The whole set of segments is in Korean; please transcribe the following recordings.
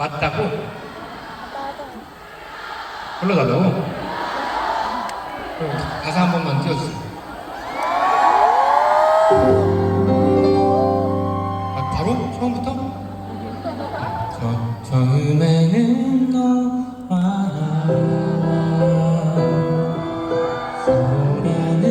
맞다고? 불러달라고? 그럼 가사 한 번만 띄워주세요. 아, 바로? 처음부터? 저, 처음에는 너와 나 처음에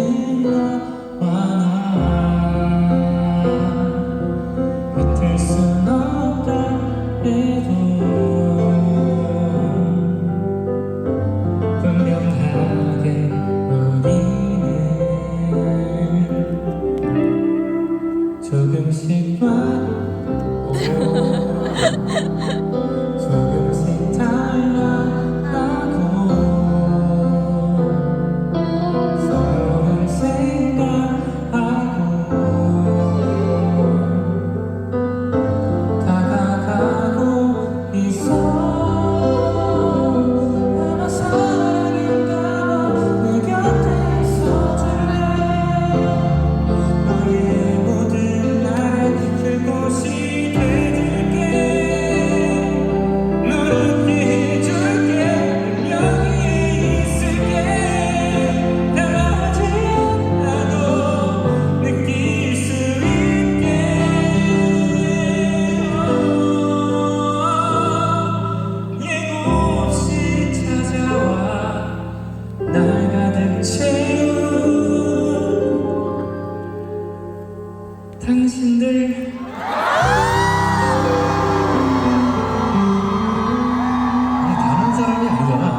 Deus tem 당신들.